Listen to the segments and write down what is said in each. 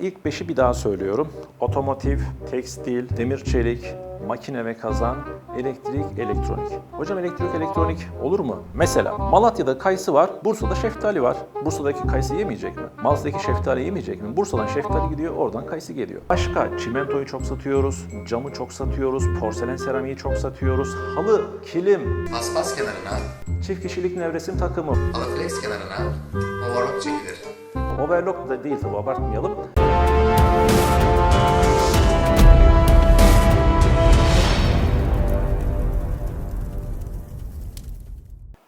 İlk beşi bir daha söylüyorum. Otomotiv, tekstil, demir çelik, makine ve kazan, elektrik, elektronik. Hocam elektrik, elektronik olur mu? Mesela Malatya'da kayısı var, Bursa'da şeftali var. Bursa'daki kayısı yemeyecek mi? Malatya'daki şeftali yemeyecek mi? Bursa'dan şeftali gidiyor, oradan kayısı geliyor. Başka çimentoyu çok satıyoruz, camı çok satıyoruz, porselen seramiği çok satıyoruz, halı, kilim, Paspas kenarına, çift kişilik nevresim takımı, halı flex kenarına, overlock çekilir. Overlock da değil tabi abartmayalım.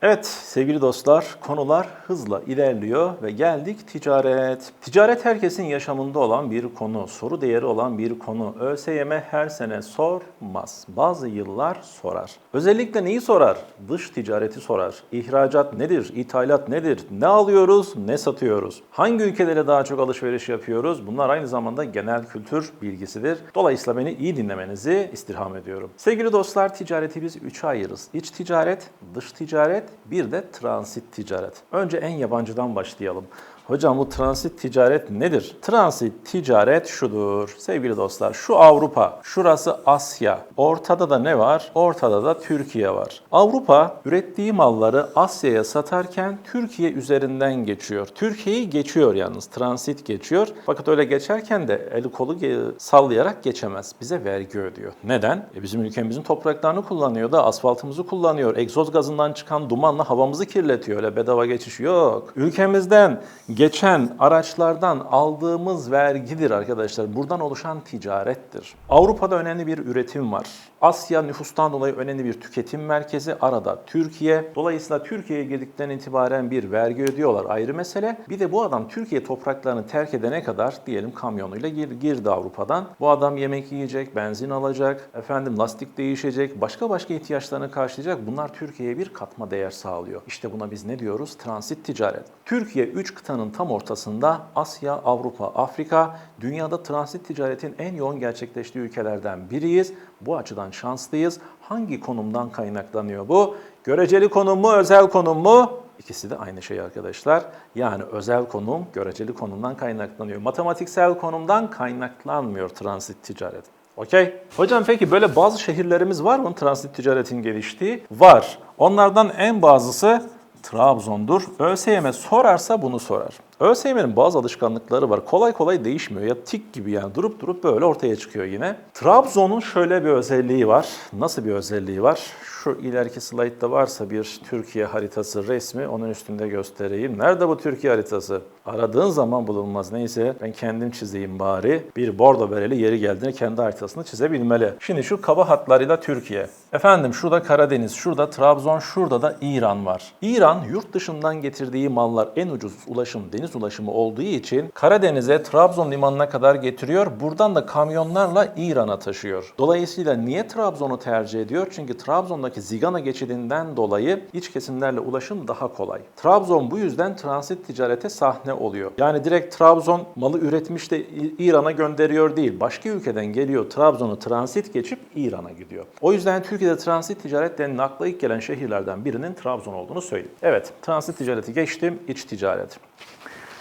Evet sevgili dostlar konular hızla ilerliyor ve geldik ticaret. Ticaret herkesin yaşamında olan bir konu, soru değeri olan bir konu. ÖSYM her sene sormaz. Bazı yıllar sorar. Özellikle neyi sorar? Dış ticareti sorar. İhracat nedir? İthalat nedir? Ne alıyoruz? Ne satıyoruz? Hangi ülkelere daha çok alışveriş yapıyoruz? Bunlar aynı zamanda genel kültür bilgisidir. Dolayısıyla beni iyi dinlemenizi istirham ediyorum. Sevgili dostlar ticareti biz üçe ayırırız. İç ticaret, dış ticaret, bir de transit ticaret. Önce en yabancıdan başlayalım. Hocam bu transit ticaret nedir? Transit ticaret şudur. Sevgili dostlar şu Avrupa, şurası Asya. Ortada da ne var? Ortada da Türkiye var. Avrupa ürettiği malları Asya'ya satarken Türkiye üzerinden geçiyor. Türkiye'yi geçiyor yalnız. Transit geçiyor. Fakat öyle geçerken de eli kolu sallayarak geçemez. Bize vergi ödüyor. Neden? E bizim ülkemizin topraklarını kullanıyor da asfaltımızı kullanıyor. Egzoz gazından çıkan dumanla havamızı kirletiyor. Öyle bedava geçiş yok. Ülkemizden geçen araçlardan aldığımız vergidir arkadaşlar. Buradan oluşan ticarettir. Avrupa'da önemli bir üretim var. Asya nüfustan dolayı önemli bir tüketim merkezi. Arada Türkiye. Dolayısıyla Türkiye'ye girdikten itibaren bir vergi ödüyorlar ayrı mesele. Bir de bu adam Türkiye topraklarını terk edene kadar diyelim kamyonuyla gir- girdi Avrupa'dan. Bu adam yemek yiyecek, benzin alacak, efendim lastik değişecek, başka başka ihtiyaçlarını karşılayacak. Bunlar Türkiye'ye bir katma değer sağlıyor. İşte buna biz ne diyoruz? Transit ticaret. Türkiye 3 kıtanın tam ortasında Asya, Avrupa, Afrika, dünyada transit ticaretin en yoğun gerçekleştiği ülkelerden biriyiz. Bu açıdan şanslıyız. Hangi konumdan kaynaklanıyor bu? Göreceli konum mu, özel konum mu? İkisi de aynı şey arkadaşlar. Yani özel konum, göreceli konumdan kaynaklanıyor. Matematiksel konumdan kaynaklanmıyor transit ticaret. Okey. Hocam peki böyle bazı şehirlerimiz var mı transit ticaretin geliştiği? Var. Onlardan en bazısı Trabzon'dur. ÖSYM sorarsa bunu sorar. ÖSYM'nin bazı alışkanlıkları var. Kolay kolay değişmiyor. Ya tik gibi yani durup durup böyle ortaya çıkıyor yine. Trabzon'un şöyle bir özelliği var. Nasıl bir özelliği var? Şu ileriki slaytta varsa bir Türkiye haritası resmi onun üstünde göstereyim. Nerede bu Türkiye haritası? Aradığın zaman bulunmaz. Neyse ben kendim çizeyim bari. Bir bordo bereli yeri geldiğinde kendi haritasını çizebilmeli. Şimdi şu kaba hatlarıyla Türkiye. Efendim şurada Karadeniz, şurada Trabzon, şurada da İran var. İran yurt dışından getirdiği mallar en ucuz ulaşım deniz ulaşımı olduğu için Karadeniz'e Trabzon limanına kadar getiriyor. Buradan da kamyonlarla İran'a taşıyor. Dolayısıyla niye Trabzon'u tercih ediyor? Çünkü Trabzon'daki Zigana geçidinden dolayı iç kesimlerle ulaşım daha kolay. Trabzon bu yüzden transit ticarete sahne oluyor. Yani direkt Trabzon malı üretmiş de İran'a gönderiyor değil. Başka ülkeden geliyor Trabzon'u transit geçip İran'a gidiyor. O yüzden Türkiye'de transit ticaret denilen akla ilk gelen şehirlerden birinin Trabzon olduğunu söyleyeyim. Evet, transit ticareti geçtim, iç ticaret.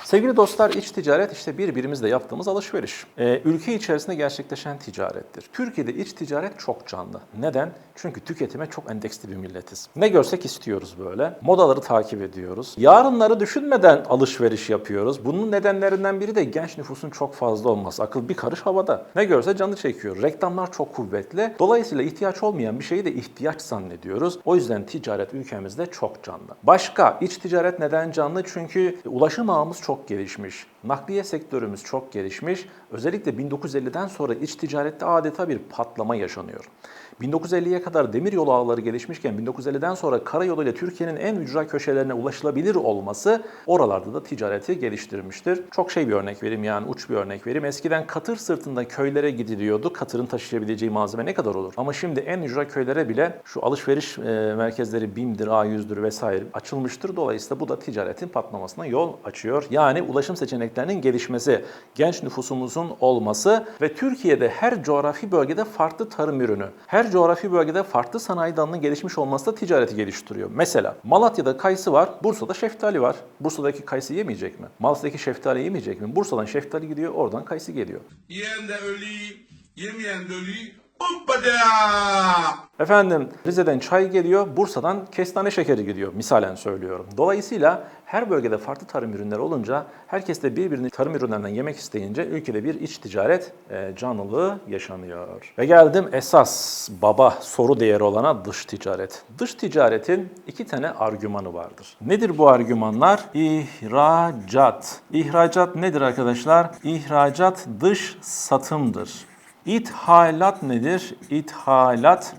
Sevgili dostlar iç ticaret işte birbirimizle yaptığımız alışveriş. Ee, ülke içerisinde gerçekleşen ticarettir. Türkiye'de iç ticaret çok canlı. Neden? Çünkü tüketime çok endeksli bir milletiz. Ne görsek istiyoruz böyle. Modaları takip ediyoruz. Yarınları düşünmeden alışveriş yapıyoruz. Bunun nedenlerinden biri de genç nüfusun çok fazla olması. Akıl bir karış havada. Ne görse canı çekiyor. Reklamlar çok kuvvetli. Dolayısıyla ihtiyaç olmayan bir şeyi de ihtiyaç zannediyoruz. O yüzden ticaret ülkemizde çok canlı. Başka iç ticaret neden canlı? Çünkü ulaşım ağımız çok gelişmiş. Nakliye sektörümüz çok gelişmiş. Özellikle 1950'den sonra iç ticarette adeta bir patlama yaşanıyor. 1950'ye kadar demir yolu ağları gelişmişken 1950'den sonra karayoluyla Türkiye'nin en ücra köşelerine ulaşılabilir olması oralarda da ticareti geliştirmiştir. Çok şey bir örnek vereyim yani uç bir örnek vereyim. Eskiden katır sırtında köylere gidiliyordu. Katırın taşıyabileceği malzeme ne kadar olur? Ama şimdi en ücra köylere bile şu alışveriş e, merkezleri BİM'dir, A100'dür vesaire açılmıştır. Dolayısıyla bu da ticaretin patlamasına yol açıyor. Yani ulaşım seçenekleri şirketlerinin gelişmesi, genç nüfusumuzun olması ve Türkiye'de her coğrafi bölgede farklı tarım ürünü, her coğrafi bölgede farklı sanayi dalının gelişmiş olması da ticareti geliştiriyor. Mesela Malatya'da kayısı var, Bursa'da şeftali var. Bursa'daki kayısı yemeyecek mi? Malatya'daki şeftali yemeyecek mi? Bursa'dan şeftali gidiyor, oradan kayısı geliyor. Yiyen de ölü, yemeyen de ölü. Hoppada! Efendim Rize'den çay geliyor, Bursa'dan kestane şekeri gidiyor misalen söylüyorum. Dolayısıyla her bölgede farklı tarım ürünleri olunca herkes de birbirini tarım ürünlerinden yemek isteyince ülkede bir iç ticaret e, canlılığı yaşanıyor. Ve geldim esas baba soru değeri olana dış ticaret. Dış ticaretin iki tane argümanı vardır. Nedir bu argümanlar? İhracat. İhracat nedir arkadaşlar? İhracat dış satımdır. İthalat nedir? İthalat,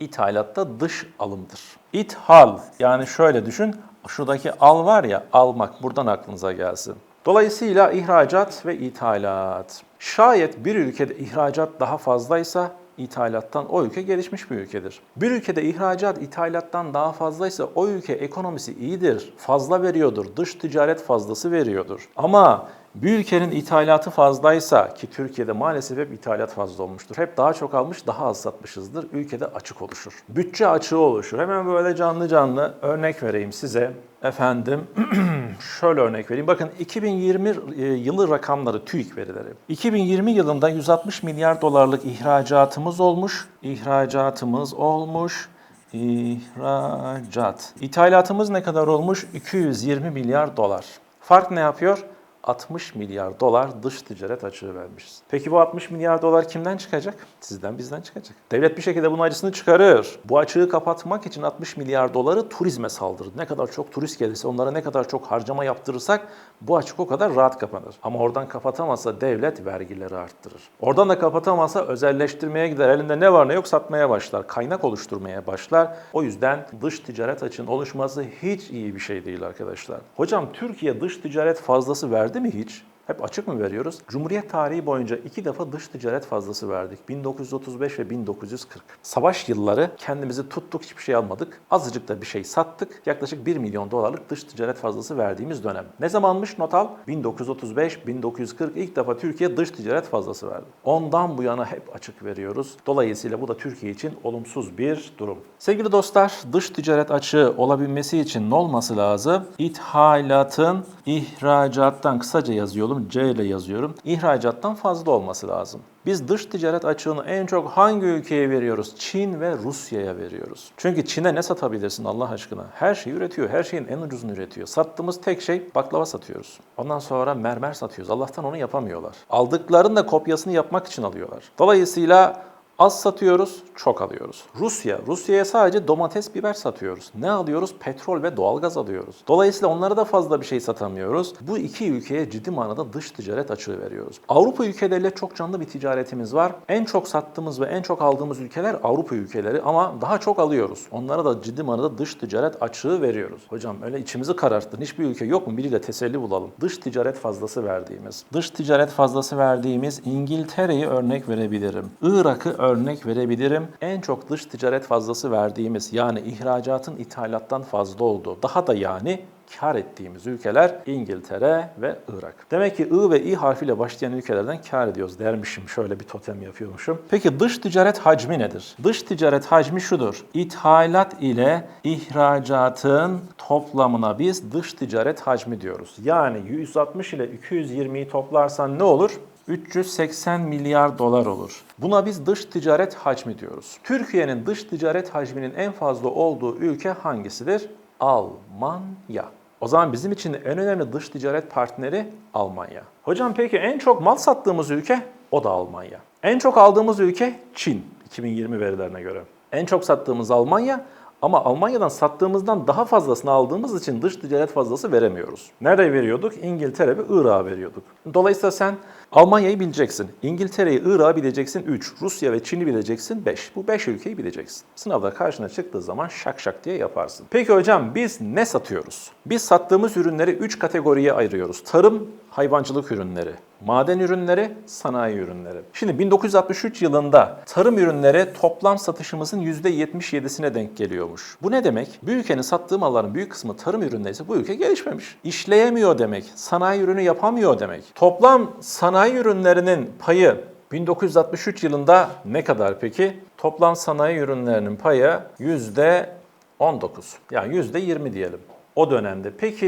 ithalatta dış alımdır. İthal, yani şöyle düşün, şuradaki al var ya, almak buradan aklınıza gelsin. Dolayısıyla ihracat ve ithalat. Şayet bir ülkede ihracat daha fazlaysa ithalattan o ülke gelişmiş bir ülkedir. Bir ülkede ihracat ithalattan daha fazlaysa o ülke ekonomisi iyidir, fazla veriyordur, dış ticaret fazlası veriyordur. Ama bir ülkenin ithalatı fazlaysa ki Türkiye'de maalesef hep ithalat fazla olmuştur. Hep daha çok almış, daha az satmışızdır. Ülkede açık oluşur. Bütçe açığı oluşur. Hemen böyle canlı canlı örnek vereyim size. Efendim şöyle örnek vereyim. Bakın 2020 e, yılı rakamları TÜİK verileri. 2020 yılında 160 milyar dolarlık ihracatımız olmuş. İhracatımız olmuş. İhracat. İthalatımız ne kadar olmuş? 220 milyar dolar. Fark ne yapıyor? 60 milyar dolar dış ticaret açığı vermişiz. Peki bu 60 milyar dolar kimden çıkacak? Sizden bizden çıkacak. Devlet bir şekilde bunun acısını çıkarır. Bu açığı kapatmak için 60 milyar doları turizme saldırır. Ne kadar çok turist gelirse, onlara ne kadar çok harcama yaptırırsak bu açık o kadar rahat kapanır. Ama oradan kapatamazsa devlet vergileri arttırır. Oradan da kapatamazsa özelleştirmeye gider. Elinde ne var ne yok satmaya başlar. Kaynak oluşturmaya başlar. O yüzden dış ticaret açığın oluşması hiç iyi bir şey değil arkadaşlar. Hocam Türkiye dış ticaret fazlası verdi mi hiç? Hep açık mı veriyoruz? Cumhuriyet tarihi boyunca iki defa dış ticaret fazlası verdik. 1935 ve 1940. Savaş yılları kendimizi tuttuk hiçbir şey almadık. Azıcık da bir şey sattık. Yaklaşık 1 milyon dolarlık dış ticaret fazlası verdiğimiz dönem. Ne zamanmış not al? 1935-1940 ilk defa Türkiye dış ticaret fazlası verdi. Ondan bu yana hep açık veriyoruz. Dolayısıyla bu da Türkiye için olumsuz bir durum. Sevgili dostlar, dış ticaret açığı olabilmesi için ne olması lazım? İthalatın ihracattan kısaca yazıyorum, C ile yazıyorum. İhracattan fazla olması lazım. Biz dış ticaret açığını en çok hangi ülkeye veriyoruz? Çin ve Rusya'ya veriyoruz. Çünkü Çin'e ne satabilirsin Allah aşkına? Her şeyi üretiyor. Her şeyin en ucuzunu üretiyor. Sattığımız tek şey baklava satıyoruz. Ondan sonra mermer satıyoruz. Allah'tan onu yapamıyorlar. Aldıklarının da kopyasını yapmak için alıyorlar. Dolayısıyla Az satıyoruz, çok alıyoruz. Rusya, Rusya'ya sadece domates, biber satıyoruz. Ne alıyoruz? Petrol ve doğalgaz alıyoruz. Dolayısıyla onlara da fazla bir şey satamıyoruz. Bu iki ülkeye ciddi manada dış ticaret açığı veriyoruz. Avrupa ülkeleriyle çok canlı bir ticaretimiz var. En çok sattığımız ve en çok aldığımız ülkeler Avrupa ülkeleri ama daha çok alıyoruz. Onlara da ciddi manada dış ticaret açığı veriyoruz. Hocam öyle içimizi kararttın. Hiçbir ülke yok mu? Biriyle teselli bulalım. Dış ticaret fazlası verdiğimiz. Dış ticaret fazlası verdiğimiz İngiltere'yi örnek verebilirim. Irak'ı örnek verebilirim. En çok dış ticaret fazlası verdiğimiz yani ihracatın ithalattan fazla olduğu daha da yani kar ettiğimiz ülkeler İngiltere ve Irak. Demek ki I ve İ harfiyle başlayan ülkelerden kar ediyoruz dermişim. Şöyle bir totem yapıyormuşum. Peki dış ticaret hacmi nedir? Dış ticaret hacmi şudur. İthalat ile ihracatın toplamına biz dış ticaret hacmi diyoruz. Yani 160 ile 220'yi toplarsan ne olur? 380 milyar dolar olur. Buna biz dış ticaret hacmi diyoruz. Türkiye'nin dış ticaret hacminin en fazla olduğu ülke hangisidir? Almanya. O zaman bizim için en önemli dış ticaret partneri Almanya. Hocam peki en çok mal sattığımız ülke o da Almanya. En çok aldığımız ülke Çin 2020 verilerine göre. En çok sattığımız Almanya ama Almanya'dan sattığımızdan daha fazlasını aldığımız için dış ticaret fazlası veremiyoruz. Nereye veriyorduk? İngiltere ve Irak'a veriyorduk. Dolayısıyla sen Almanya'yı bileceksin. İngiltere'yi, Irak'ı bileceksin 3. Rusya ve Çin'i bileceksin 5. Bu 5 ülkeyi bileceksin. Sınavda karşına çıktığı zaman şak şak diye yaparsın. Peki hocam biz ne satıyoruz? Biz sattığımız ürünleri 3 kategoriye ayırıyoruz. Tarım, hayvancılık ürünleri, maden ürünleri, sanayi ürünleri. Şimdi 1963 yılında tarım ürünleri toplam satışımızın %77'sine denk geliyormuş. Bu ne demek? Bir ülkenin sattığı malların büyük kısmı tarım ürünleri ise bu ülke gelişmemiş. İşleyemiyor demek, sanayi ürünü yapamıyor demek. Toplam sanayi ürünlerinin payı 1963 yılında ne kadar peki? Toplam sanayi ürünlerinin payı %19. Yani %20 diyelim. O dönemde. Peki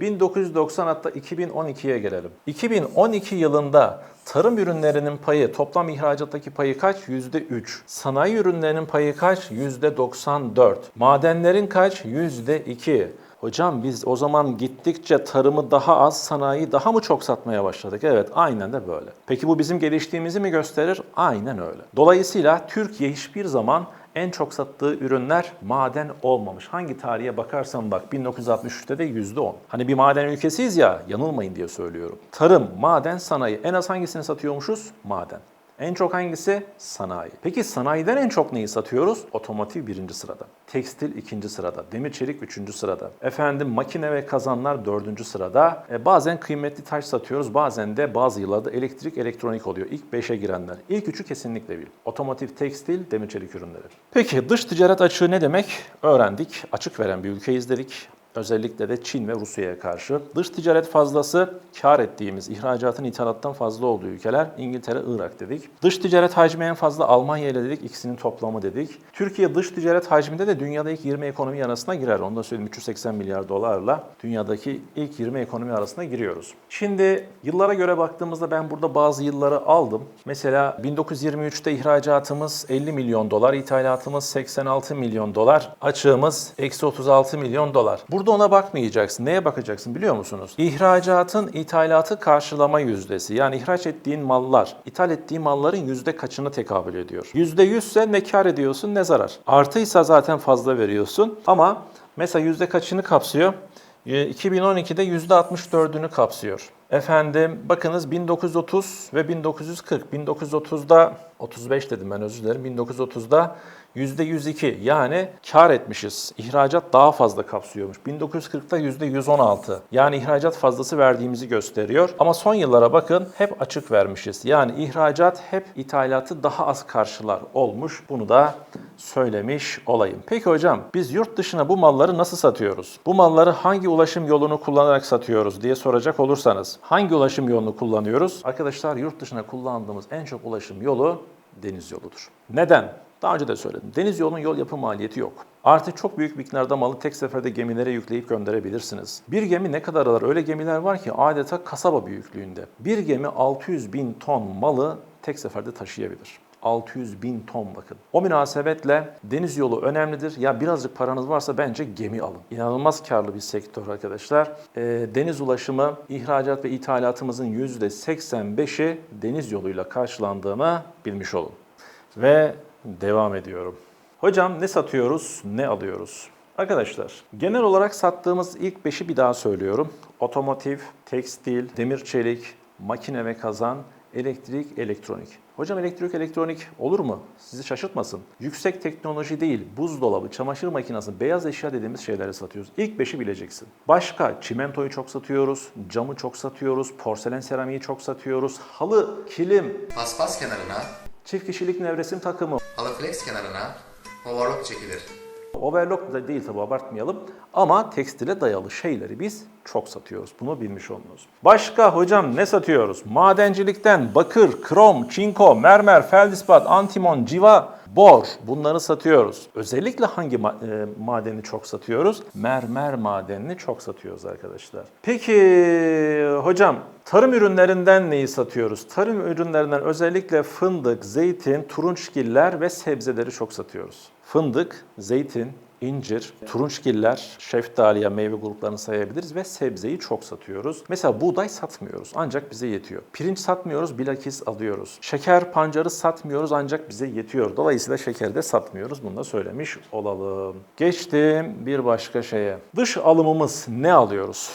1990 hatta 2012'ye gelelim. 2012 yılında tarım ürünlerinin payı, toplam ihracattaki payı kaç? %3. Sanayi ürünlerinin payı kaç? %94. Madenlerin kaç? %2. Hocam biz o zaman gittikçe tarımı daha az, sanayi daha mı çok satmaya başladık? Evet, aynen de böyle. Peki bu bizim geliştiğimizi mi gösterir? Aynen öyle. Dolayısıyla Türkiye hiçbir zaman en çok sattığı ürünler maden olmamış. Hangi tarihe bakarsan bak 1963'te de %10. Hani bir maden ülkesiyiz ya yanılmayın diye söylüyorum. Tarım, maden, sanayi en az hangisini satıyormuşuz? Maden. En çok hangisi? Sanayi. Peki sanayiden en çok neyi satıyoruz? Otomotiv birinci sırada. Tekstil ikinci sırada. Demir çelik üçüncü sırada. Efendim makine ve kazanlar dördüncü sırada. E, bazen kıymetli taş satıyoruz. Bazen de bazı yıllarda elektrik, elektronik oluyor. İlk beşe girenler. İlk üçü kesinlikle bil. Otomotiv, tekstil, demir çelik ürünleri. Peki dış ticaret açığı ne demek? Öğrendik. Açık veren bir ülkeyiz dedik. Özellikle de Çin ve Rusya'ya karşı. Dış ticaret fazlası kar ettiğimiz, ihracatın ithalattan fazla olduğu ülkeler İngiltere, Irak dedik. Dış ticaret hacmi en fazla Almanya ile dedik, ikisinin toplamı dedik. Türkiye dış ticaret hacminde de dünyada ilk 20 ekonomi arasına girer. Onu da söyleyeyim 380 milyar dolarla dünyadaki ilk 20 ekonomi arasına giriyoruz. Şimdi yıllara göre baktığımızda ben burada bazı yılları aldım. Mesela 1923'te ihracatımız 50 milyon dolar, ithalatımız 86 milyon dolar, açığımız eksi 36 milyon dolar. Burada ona bakmayacaksın. Neye bakacaksın biliyor musunuz? İhracatın ithalatı karşılama yüzdesi. Yani ihraç ettiğin mallar, ithal ettiğin malların yüzde kaçını tekabül ediyor? Yüzde yüzse ne kar ediyorsun ne zarar. Artıysa zaten fazla veriyorsun ama mesela yüzde kaçını kapsıyor? Ee, 2012'de %64'ünü kapsıyor. Efendim bakınız 1930 ve 1940. 1930'da 35 dedim ben özür dilerim. 1930'da %102 yani kar etmişiz. İhracat daha fazla kapsıyormuş. 1940'da %116 yani ihracat fazlası verdiğimizi gösteriyor. Ama son yıllara bakın hep açık vermişiz. Yani ihracat hep ithalatı daha az karşılar olmuş. Bunu da söylemiş olayım. Peki hocam biz yurt dışına bu malları nasıl satıyoruz? Bu malları hangi ulaşım yolunu kullanarak satıyoruz diye soracak olursanız hangi ulaşım yolunu kullanıyoruz? Arkadaşlar yurt dışına kullandığımız en çok ulaşım yolu deniz yoludur. Neden? Daha önce de söyledim. Deniz yolunun yol yapı maliyeti yok. Artık çok büyük miktarda malı tek seferde gemilere yükleyip gönderebilirsiniz. Bir gemi ne kadar alır? Öyle gemiler var ki adeta kasaba büyüklüğünde. Bir gemi 600 bin ton malı tek seferde taşıyabilir. 600 bin ton bakın. O münasebetle deniz yolu önemlidir. Ya birazcık paranız varsa bence gemi alın. İnanılmaz karlı bir sektör arkadaşlar. Ee, deniz ulaşımı, ihracat ve ithalatımızın %85'i deniz yoluyla karşılandığını bilmiş olun. Ve devam ediyorum. Hocam ne satıyoruz, ne alıyoruz? Arkadaşlar, genel olarak sattığımız ilk beşi bir daha söylüyorum. Otomotiv, tekstil, demir çelik, makine ve kazan, elektrik, elektronik. Hocam elektrik, elektronik olur mu? Sizi şaşırtmasın. Yüksek teknoloji değil, buzdolabı, çamaşır makinesi, beyaz eşya dediğimiz şeyleri satıyoruz. İlk beşi bileceksin. Başka çimentoyu çok satıyoruz, camı çok satıyoruz, porselen seramiği çok satıyoruz, halı, kilim, Paspas kenarına, çift kişilik nevresim takımı, halı flex kenarına overlock çekilir. Overlock da değil tabi abartmayalım ama tekstile dayalı şeyleri biz çok satıyoruz. Bunu bilmiş olunuz. Başka hocam ne satıyoruz? Madencilikten bakır, krom, çinko, mermer, feldispat, antimon, civa, bor bunları satıyoruz. Özellikle hangi ma- e, madeni çok satıyoruz? Mermer madenini çok satıyoruz arkadaşlar. Peki hocam tarım ürünlerinden neyi satıyoruz? Tarım ürünlerinden özellikle fındık, zeytin, turunçgiller ve sebzeleri çok satıyoruz. Fındık, zeytin, incir, turunçgiller, şeftaliye, meyve gruplarını sayabiliriz ve sebzeyi çok satıyoruz. Mesela buğday satmıyoruz ancak bize yetiyor. Pirinç satmıyoruz bilakis alıyoruz. Şeker pancarı satmıyoruz ancak bize yetiyor. Dolayısıyla şekeri de satmıyoruz. Bunu da söylemiş olalım. Geçtim bir başka şeye. Dış alımımız ne alıyoruz?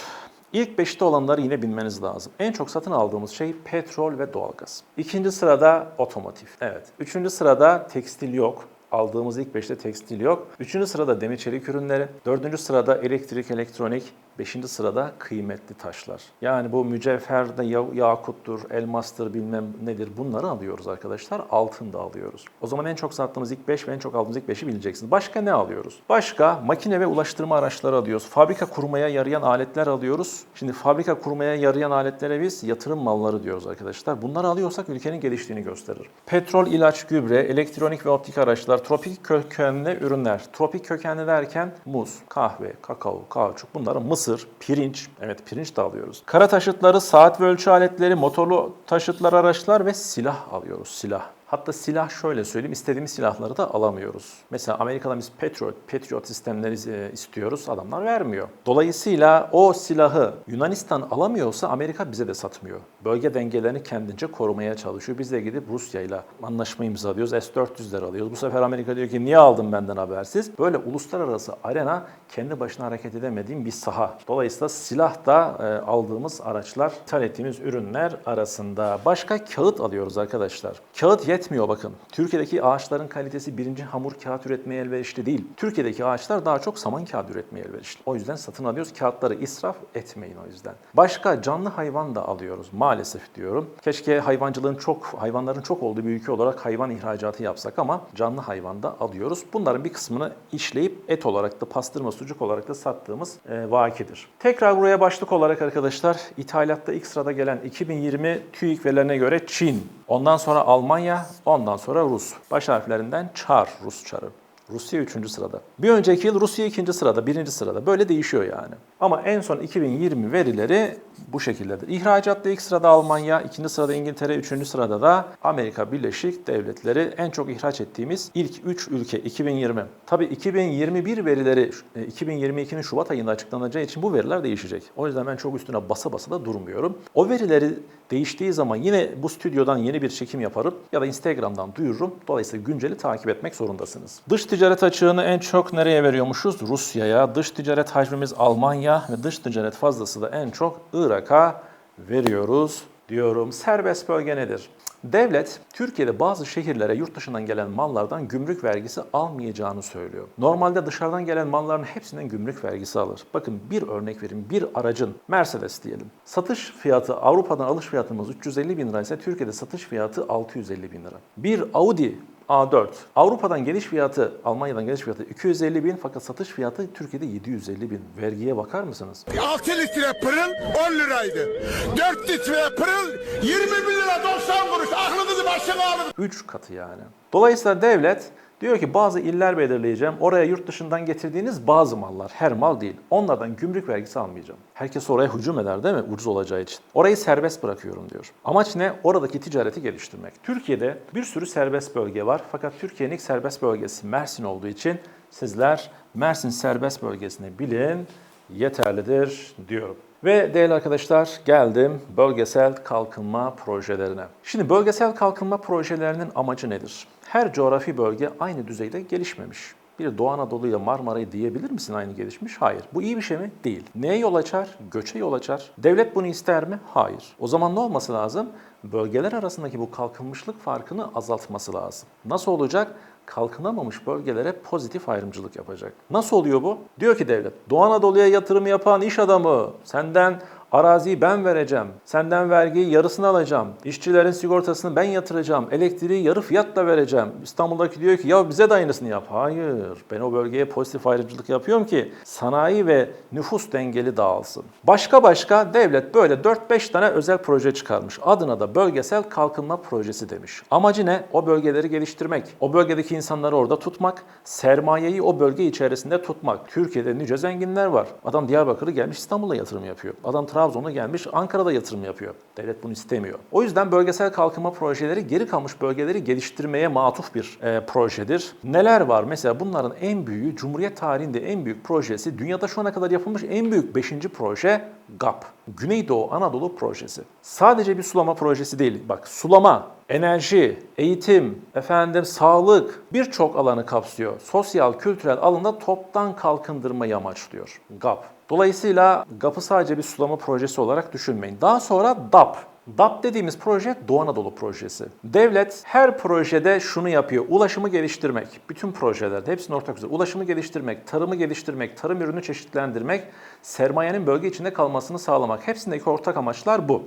İlk 5'te olanları yine bilmeniz lazım. En çok satın aldığımız şey petrol ve doğalgaz. İkinci sırada otomotiv. Evet. Üçüncü sırada tekstil yok. Aldığımız ilk 5'te tekstil yok. Üçüncü sırada demir çelik ürünleri. Dördüncü sırada elektrik, elektronik. Beşinci sırada kıymetli taşlar. Yani bu mücevher de ya- yakuttur, elmastır bilmem nedir bunları alıyoruz arkadaşlar. Altın da alıyoruz. O zaman en çok sattığımız ilk 5 ve en çok aldığımız ilk 5'i bileceksiniz. Başka ne alıyoruz? Başka makine ve ulaştırma araçları alıyoruz. Fabrika kurmaya yarayan aletler alıyoruz. Şimdi fabrika kurmaya yarayan aletlere biz yatırım malları diyoruz arkadaşlar. Bunları alıyorsak ülkenin geliştiğini gösterir. Petrol, ilaç, gübre, elektronik ve optik araçlar, tropik kökenli ürünler. Tropik kökenli derken muz, kahve, kakao, kauçuk bunları mısır, pirinç, evet pirinç de alıyoruz. Kara taşıtları, saat ve ölçü aletleri, motorlu taşıtlar, araçlar ve silah alıyoruz. Silah. Hatta silah şöyle söyleyeyim, istediğimiz silahları da alamıyoruz. Mesela Amerika'dan biz Patriot, Patriot sistemleri e, istiyoruz, adamlar vermiyor. Dolayısıyla o silahı Yunanistan alamıyorsa Amerika bize de satmıyor. Bölge dengelerini kendince korumaya çalışıyor. Biz de gidip Rusya ile anlaşma imzalıyoruz, S-400'ler alıyoruz. Bu sefer Amerika diyor ki niye aldın benden habersiz? Böyle uluslararası arena kendi başına hareket edemediğim bir saha. Dolayısıyla silah da e, aldığımız araçlar, ithal ettiğimiz ürünler arasında. Başka kağıt alıyoruz arkadaşlar. Kağıt yetmiyor bakın. Türkiye'deki ağaçların kalitesi birinci hamur kağıt üretmeye elverişli değil. Türkiye'deki ağaçlar daha çok saman kağıt üretmeye elverişli. O yüzden satın alıyoruz. Kağıtları israf etmeyin o yüzden. Başka canlı hayvan da alıyoruz maalesef diyorum. Keşke hayvancılığın çok, hayvanların çok olduğu bir ülke olarak hayvan ihracatı yapsak ama canlı hayvan da alıyoruz. Bunların bir kısmını işleyip et olarak da pastırma sucuk olarak da sattığımız e, vakidir. Tekrar buraya başlık olarak arkadaşlar ithalatta ilk sırada gelen 2020 TÜİK verilerine göre Çin, ondan sonra Almanya, ondan sonra Rus. Baş harflerinden çar, Rus çarı. Rusya 3. sırada. Bir önceki yıl Rusya 2. sırada, 1. sırada. Böyle değişiyor yani. Ama en son 2020 verileri bu şekildedir. İhracatta ilk sırada Almanya, 2. sırada İngiltere, 3. sırada da Amerika Birleşik Devletleri en çok ihraç ettiğimiz ilk 3 ülke 2020. Tabii 2021 verileri e, 2022'nin Şubat ayında açıklanacağı için bu veriler değişecek. O yüzden ben çok üstüne basa basa da durmuyorum. O verileri değiştiği zaman yine bu stüdyodan yeni bir çekim yaparım ya da Instagram'dan duyururum. Dolayısıyla günceli takip etmek zorundasınız. Dış ticaret açığını en çok nereye veriyormuşuz? Rusya'ya. Dış ticaret hacmimiz Almanya ve dış ticaret fazlası da en çok Irak'a veriyoruz diyorum. Serbest bölge nedir? Devlet Türkiye'de bazı şehirlere yurt dışından gelen mallardan gümrük vergisi almayacağını söylüyor. Normalde dışarıdan gelen malların hepsinden gümrük vergisi alır. Bakın bir örnek vereyim. Bir aracın Mercedes diyelim. Satış fiyatı Avrupa'dan alış fiyatımız 350 bin lira ise Türkiye'de satış fiyatı 650 bin lira. Bir Audi A4. Avrupa'dan geliş fiyatı, Almanya'dan geliş fiyatı 250 bin fakat satış fiyatı Türkiye'de 750 bin. Vergiye bakar mısınız? 6 litre pırıl 10 liraydı. 4 litre pırıl 20 bin lira 90 kuruş. Aklınızı başına alın. 3 katı yani. Dolayısıyla devlet diyor ki bazı iller belirleyeceğim. Oraya yurt dışından getirdiğiniz bazı mallar, her mal değil. Onlardan gümrük vergisi almayacağım. Herkes oraya hücum eder değil mi? Ucuz olacağı için. Orayı serbest bırakıyorum diyor. Amaç ne? Oradaki ticareti geliştirmek. Türkiye'de bir sürü serbest bölge var. Fakat Türkiye'nin ilk serbest bölgesi Mersin olduğu için sizler Mersin serbest bölgesini bilin yeterlidir diyorum. Ve değerli arkadaşlar geldim bölgesel kalkınma projelerine. Şimdi bölgesel kalkınma projelerinin amacı nedir? Her coğrafi bölge aynı düzeyde gelişmemiş. Bir Doğu Anadolu ile Marmara'yı diyebilir misin aynı gelişmiş? Hayır. Bu iyi bir şey mi? Değil. Neye yol açar? Göçe yol açar. Devlet bunu ister mi? Hayır. O zaman ne olması lazım? Bölgeler arasındaki bu kalkınmışlık farkını azaltması lazım. Nasıl olacak? kalkınamamış bölgelere pozitif ayrımcılık yapacak. Nasıl oluyor bu? Diyor ki devlet, Doğu Anadolu'ya yatırım yapan iş adamı senden araziyi ben vereceğim, senden vergiyi yarısını alacağım, işçilerin sigortasını ben yatıracağım, elektriği yarı fiyatla vereceğim. İstanbul'daki diyor ki ya bize de aynısını yap. Hayır, ben o bölgeye pozitif ayrımcılık yapıyorum ki sanayi ve nüfus dengeli dağılsın. Başka başka devlet böyle 4-5 tane özel proje çıkarmış. Adına da bölgesel kalkınma projesi demiş. Amacı ne? O bölgeleri geliştirmek. O bölgedeki insanları orada tutmak. Sermayeyi o bölge içerisinde tutmak. Türkiye'de nice zenginler var. Adam Diyarbakır'ı gelmiş İstanbul'a yatırım yapıyor. Adam Trabzon'a gelmiş Ankara'da yatırım yapıyor. Devlet bunu istemiyor. O yüzden bölgesel kalkınma projeleri geri kalmış bölgeleri geliştirmeye matuf bir e, projedir. Neler var? Mesela bunların en büyüğü Cumhuriyet tarihinde en büyük projesi, dünyada şu ana kadar yapılmış en büyük 5. proje GAP. Güneydoğu Anadolu Projesi. Sadece bir sulama projesi değil. Bak sulama, enerji, eğitim, efendim sağlık birçok alanı kapsıyor. Sosyal, kültürel alanda toptan kalkındırmayı amaçlıyor GAP. Dolayısıyla GAP'ı sadece bir sulama projesi olarak düşünmeyin. Daha sonra DAP DAP dediğimiz proje Doğu Anadolu projesi. Devlet her projede şunu yapıyor. Ulaşımı geliştirmek. Bütün projelerde hepsinin ortak üzere. Ulaşımı geliştirmek, tarımı geliştirmek, tarım ürünü çeşitlendirmek, sermayenin bölge içinde kalmasını sağlamak. Hepsindeki ortak amaçlar bu.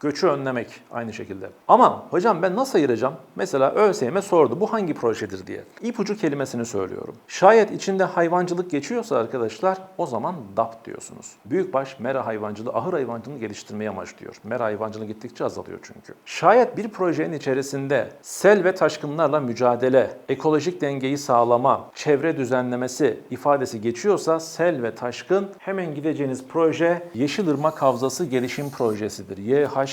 Göçü önlemek aynı şekilde. Ama hocam ben nasıl ayıracağım? Mesela ÖSYM sordu bu hangi projedir diye. İpucu kelimesini söylüyorum. Şayet içinde hayvancılık geçiyorsa arkadaşlar o zaman DAP diyorsunuz. Büyükbaş mera hayvancılığı, ahır hayvancılığını geliştirmeyi amaçlıyor. Mera hayvancılığı gittikçe azalıyor çünkü. Şayet bir projenin içerisinde sel ve taşkınlarla mücadele, ekolojik dengeyi sağlama, çevre düzenlemesi ifadesi geçiyorsa sel ve taşkın hemen gideceğiniz proje Yeşilırmak Havzası Gelişim Projesi'dir.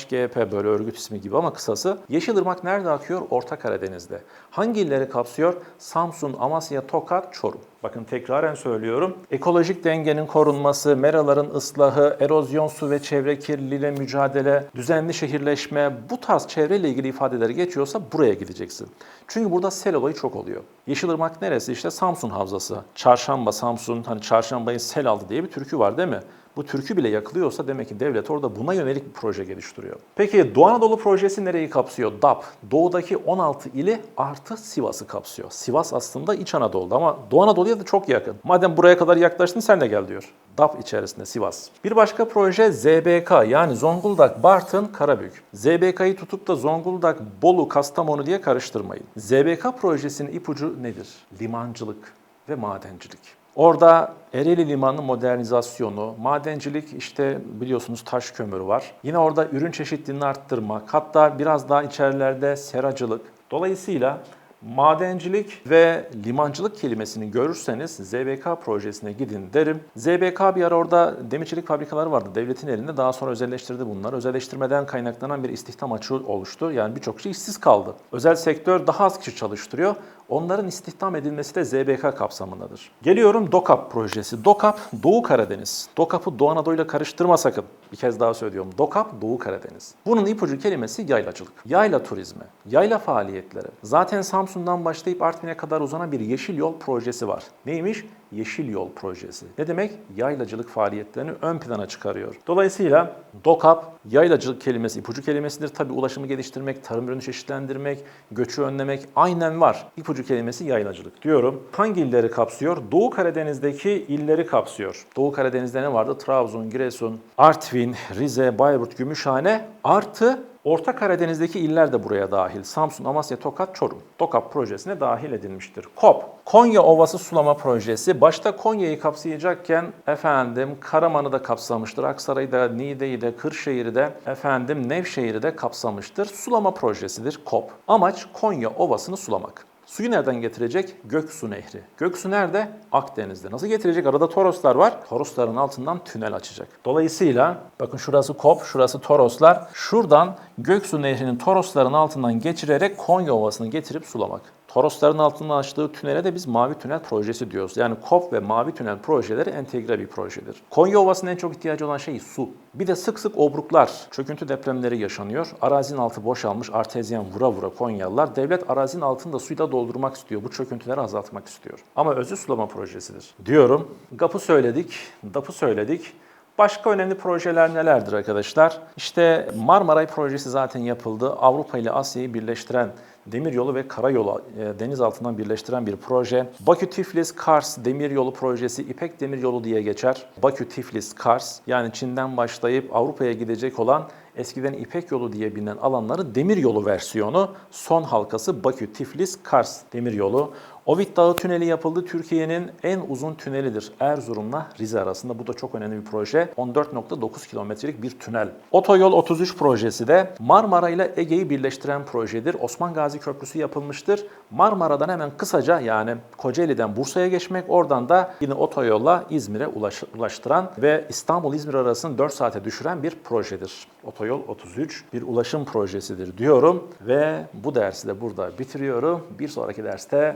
YHGP böyle örgüt ismi gibi ama kısası. Yeşilırmak nerede akıyor? Orta Karadeniz'de. Hangi illeri kapsıyor? Samsun, Amasya, Tokat, Çorum. Bakın tekraren söylüyorum. Ekolojik dengenin korunması, meraların ıslahı, erozyon su ve çevre kirliliğiyle mücadele, düzenli şehirleşme bu tarz çevreyle ilgili ifadeler geçiyorsa buraya gideceksin. Çünkü burada sel olayı çok oluyor. Yeşilırmak neresi? İşte Samsun Havzası. Çarşamba, Samsun, hani çarşambayı sel aldı diye bir türkü var değil mi? Bu türkü bile yakılıyorsa demek ki devlet orada buna yönelik bir proje geliştiriyor. Peki Doğu Anadolu projesi nereyi kapsıyor? DAP. Doğudaki 16 ili artı Sivas'ı kapsıyor. Sivas aslında İç Anadolu'da ama Doğu Anadolu'ya da çok yakın. Madem buraya kadar yaklaştın sen de gel diyor. DAP içerisinde Sivas. Bir başka proje ZBK yani Zonguldak, Bartın, Karabük. ZBK'yı tutup da Zonguldak, Bolu, Kastamonu diye karıştırmayın. ZBK projesinin ipucu nedir? Limancılık ve madencilik. Orada Ereğli Limanı modernizasyonu, madencilik işte biliyorsunuz taş kömürü var. Yine orada ürün çeşitliliğini arttırmak, hatta biraz daha içerilerde seracılık. Dolayısıyla madencilik ve limancılık kelimesini görürseniz ZBK projesine gidin derim. ZBK bir ara orada demirçilik fabrikaları vardı devletin elinde. Daha sonra özelleştirdi bunları. Özelleştirmeden kaynaklanan bir istihdam açığı oluştu. Yani birçok kişi işsiz kaldı. Özel sektör daha az kişi çalıştırıyor. Onların istihdam edilmesi de ZBK kapsamındadır. Geliyorum DOKAP projesi. DOKAP Doğu Karadeniz. DOKAP'ı Doğu Anadolu'yla karıştırma sakın. Bir kez daha söylüyorum. DOKAP Doğu Karadeniz. Bunun ipucu kelimesi yaylacılık. Yayla turizmi, yayla faaliyetleri. Zaten Samsun'dan başlayıp Artvin'e kadar uzanan bir yeşil yol projesi var. Neymiş? Yeşil Yol Projesi. Ne demek? Yaylacılık faaliyetlerini ön plana çıkarıyor. Dolayısıyla DOKAP, yaylacılık kelimesi ipucu kelimesidir. Tabi ulaşımı geliştirmek, tarım ürünü çeşitlendirmek, göçü önlemek aynen var. İpucu kelimesi yaylacılık diyorum. Hangi illeri kapsıyor? Doğu Karadeniz'deki illeri kapsıyor. Doğu Karadeniz'de ne vardı? Trabzon, Giresun, Artvin, Rize, Bayburt, Gümüşhane artı Orta Karadeniz'deki iller de buraya dahil. Samsun, Amasya, Tokat, Çorum. TOKAP projesine dahil edilmiştir. KOP, Konya Ovası Sulama Projesi. Başta Konya'yı kapsayacakken efendim Karaman'ı da kapsamıştır. Aksaray'ı da, Niğde'yi de, Kırşehir'i de, efendim Nevşehir'i de kapsamıştır. Sulama projesidir KOP. Amaç Konya Ovası'nı sulamak. Suyu nereden getirecek? Göksu Nehri. Göksu nerede? Akdeniz'de. Nasıl getirecek? Arada Toroslar var. Torosların altından tünel açacak. Dolayısıyla bakın şurası Kop, şurası Toroslar. Şuradan Göksu Nehri'nin Torosların altından geçirerek Konya Ovası'nı getirip sulamak. Torosların altından açtığı tünele de biz Mavi Tünel projesi diyoruz. Yani KOP ve Mavi Tünel projeleri entegre bir projedir. Konya Ovası'nın en çok ihtiyacı olan şey su. Bir de sık sık obruklar, çöküntü depremleri yaşanıyor. Arazinin altı boşalmış, artezyen vura vura Konyalılar. Devlet arazinin altını da suyla doldurmak istiyor. Bu çöküntüleri azaltmak istiyor. Ama özü sulama projesidir. Diyorum. GAP'ı söyledik, DAP'ı söyledik. Başka önemli projeler nelerdir arkadaşlar? İşte Marmaray projesi zaten yapıldı. Avrupa ile Asya'yı birleştiren demiryolu ve karayolu e, deniz altından birleştiren bir proje. Bakü-Tiflis-Kars demiryolu projesi İpek Demiryolu diye geçer. Bakü-Tiflis-Kars yani Çin'den başlayıp Avrupa'ya gidecek olan eskiden İpek yolu diye bilinen alanları demiryolu versiyonu. Son halkası Bakü-Tiflis-Kars demiryolu. Ovid Dağı Tüneli yapıldı. Türkiye'nin en uzun tünelidir. Erzurum'la Rize arasında. Bu da çok önemli bir proje. 14.9 kilometrelik bir tünel. Otoyol 33 projesi de Marmara ile Ege'yi birleştiren projedir. Osman Gazi Köprüsü yapılmıştır. Marmara'dan hemen kısaca yani Kocaeli'den Bursa'ya geçmek, oradan da yine otoyolla İzmir'e ulaş, ulaştıran ve İstanbul-İzmir arasını 4 saate düşüren bir projedir. Otoyol 33 bir ulaşım projesidir diyorum ve bu dersi de burada bitiriyorum. Bir sonraki derste